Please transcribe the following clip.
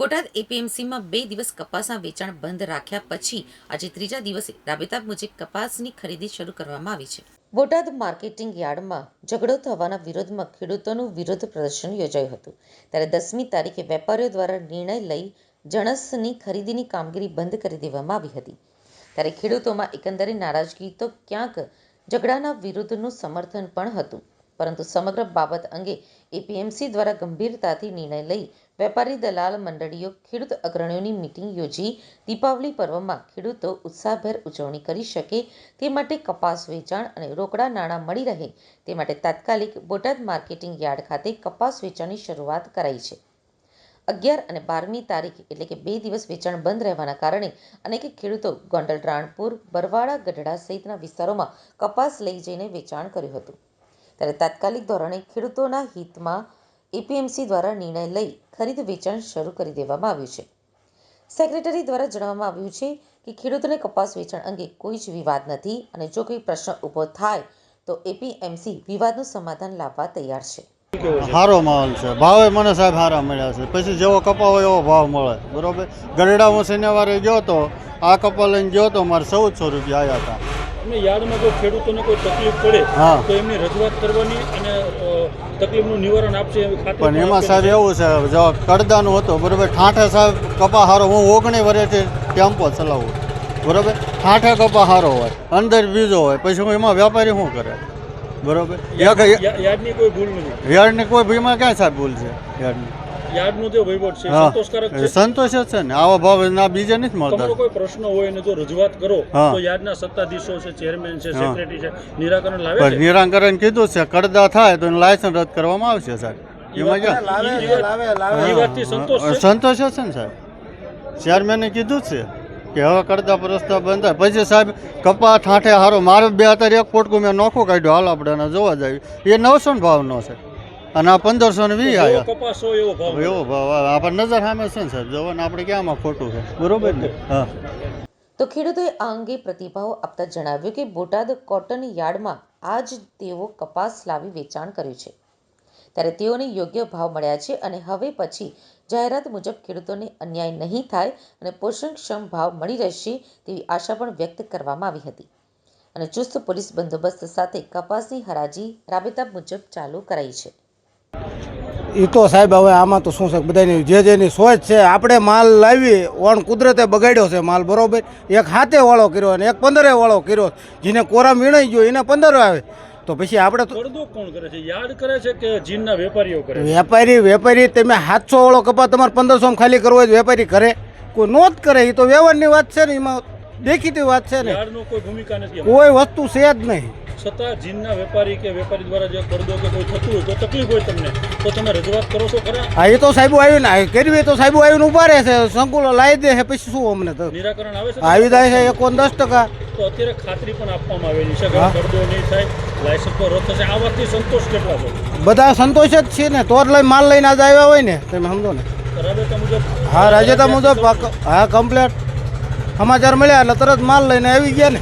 બોટાદ એપીએમસીમાં બે દિવસ કપાસના વેચાણ બંધ રાખ્યા પછી આજે ત્રીજા દિવસે રાબેતા મુજબ કપાસની ખરીદી શરૂ કરવામાં આવી છે. બોટાદ માર્કેટિંગ યાર્ડમાં ઝઘડો થવાના વિરોધમાં ખેડૂતોનું વિરોધ પ્રદર્શન યોજાયું હતું. ત્યારે દસમી તારીખે વેપારીઓ દ્વારા નિર્ણય લઈ જણસની ખરીદીની કામગીરી બંધ કરી દેવામાં આવી હતી. ત્યારે ખેડૂતોમાં એકંદરે નારાજગી તો ક્યાંક ઝઘડાના વિરુદ્ધનું સમર્થન પણ હતું. પરંતુ સમગ્ર બાબત અંગે એપીએમસી દ્વારા ગંભીરતાથી નિર્ણય લઈ વેપારી દલાલ મંડળીઓ ખેડૂત અગ્રણીઓની મિટિંગ યોજી દીપાવલી પર્વમાં ખેડૂતો ઉત્સાહભેર ઉજવણી કરી શકે તે માટે કપાસ વેચાણ અને રોકડા નાણાં મળી રહે તે માટે તાત્કાલિક બોટાદ માર્કેટિંગ યાર્ડ ખાતે કપાસ વેચાણની શરૂઆત કરાઈ છે. અગિયાર અને બારમી તારીખ એટલે કે બે દિવસ વેચાણ બંધ રહેવાના કારણે અનેક ખેડૂતો ગોંડલ, રાણપુર બરવાડા ગઢડા સહિતના વિસ્તારોમાં કપાસ લઈ જઈને વેચાણ કર્યું હતું. ત્યારે તાત્કાલિક ધોરણે ખેડૂતોના હિતમાં એપીએમસી દ્વારા નિર્ણય લઈ ખરીદ વેચાણ શરૂ કરી દેવામાં આવ્યું છે. સેક્રેટરી દ્વારા જણાવવામાં આવ્યું છે કે ખેડૂતોને કપાસ વેચાણ અંગે કોઈ જ વિવાદ નથી અને જો કોઈ પ્રશ્ન ઊભો થાય તો એપીએમસી વિવાદનું સમાધાન લાવવા તૈયાર છે. સારો માહોલ છે. ભાવે મને સાહેબ સારા મળ્યા છે. પછી જેવો કપા હોય એવો ભાવ મળે. બરોબર? ગરડા હું શનિવારે ગયો તો, આ કપા લઈને ગયો તો મારે ચૌદસો રૂપિયા આવ્યા હતા. અને યાર્ડમાં જો ખેડૂતોને કોઈ તકલીફ પડે. તો એમની રજૂઆત કરવાની અને તકલીફનું નિવારણ આપશે એવી ખાતરી પણ એમાં. સાહેબ એવું છે જો કડદાનું હતું બરોબર? ઠાઠે સાહેબ કપા સારો હું ઓગણી વર્ષથી ટેમ્પો ચલાવું બરાબર? ઠાઠે કપા હોય અંદર બીજો હોય પછી હું એમાં વેપારી શું કરે? બરોબર? યાર્ડની કોઈ ભૂલ નથી. યાર્ડની કોઈ ભીમાં ક્યાં સાહેબ ભૂલ છે? યાર્ડની યાર્ડનો જે વહીવટ છે સંતોષકારક છે. સંતોષ જ છે ને. આવા ભાવ ના બીજે નથી મળતા. તમારો કોઈ પ્રશ્ન હોય ને જો રજૂઆત કરો તો યાર્ડના સત્તાધીશો છે ચેરમેન છે સેક્રેટરી છે નિરાકરણ લાવે છે? નિરાકરણ કીધું છે કડદા થાય તો એનું લાયસન્સ રદ કરવામાં આવશે સાહેબ. એમાં સંતોષ છે? સંતોષ જ છે ને સાહેબ. ચેરમેને કીધું જ છે કે હવે કરતા પ્રસ્તાવ બંધ થાય. પછી સાહેબ કપા ઠાંઠે હારો મારે બે અત્યારે એક પોટકું મેં નોખું કાઢ્યું. હાલ આપણે જોવા જાય એ નવસો ને ભાવનો છે. અને આ પંદરસો ને વીસ આવ્યા કપાસ હોય એવો ભાવ એવો ભાવ આવે. આપણે નજર સામે છે ને સાહેબ. જોવો ને આપણે ક્યાંમાં ખોટું છે. બરોબર ને? હા. તો ખેડૂતોએ આ અંગે પ્રતિભાવ આપતા જણાવ્યું કે બોટાદ કોટન યાર્ડમાં આજ તેઓ કપાસ લાવી વેચાણ કર્યું છે. ત્યારે તેઓને યોગ્ય ભાવ મળ્યા છે અને હવે પછી જાહેરાત મુજબ ખેડૂતોને અન્યાય નહીં થાય અને પોષણક્ષમ ભાવ મળી રહેશે તેવી આશા પણ વ્યક્ત કરવામાં આવી હતી. અને ચુસ્ત પોલીસ બંદોબસ્ત સાથે કપાસની હરાજી રાબેતા મુજબ ચાલુ કરાઈ છે. એ તો સાહેબ હવે આમાં તો શું છે બધાની જે જેની સોચ છે આપણે માલ લાવી ઓણ કુદરતે બગાડ્યો છે માલ બરોબર? એક હાથે વાળો કર્યો અને એક પંદરે વાળો કર્યો. જેને કોરા વીણાઈ ગયો એને પંદર આવે. તો પછી આપણે તો કોણ કરે છે? યાર્ડ કરે છે કે જીનના વેપારીઓ કરે વેપારી વેપારી તમે સાતસો વાળો કપા તમારે પંદરસો ખાલી કરવો હોય વેપારી કરે. કોઈ નો જ કરે એ તો વ્યવહારની વાત છે ને એમાં દેખીતી વાત છે ને. કોઈ ભૂમિકા નથી કોઈ વસ્તુ છે જ નહીં. છતાં જીનના વેપારી કે વેપારી દ્વારા જે કરદો કે કોઈ થતું હોય તો તકલીફ હોય તમને તો તમે રજૂઆત કરો છો ખરા? હા એ તો સાહેબ આવ્યું ને કરવી તો સાહેબ આવીને ઊભા રહે છે સંકુલો લાવી દે છે પછી શું અમને તો? નિરાકરણ આવે છે? આવી જાય છે એકોન દસ ટકા. તો અત્યારે ખાતરી પણ આપવામાં આવેલી છે કે આ નહીં થાય લાયસન્સ પર રદ થશે. આ વાતથી સંતોષ કેટલા છો? બધા સંતોષ જ છે ને તોર લઈ માલ લઈને આજ આવ્યા હોય ને તમે સમજો ને. હા રાજ્યતા મુજબ હા કમ્પ્લેટ. સમાચાર મળ્યા એટલે તરત માલ લઈને આવી ગયા ને.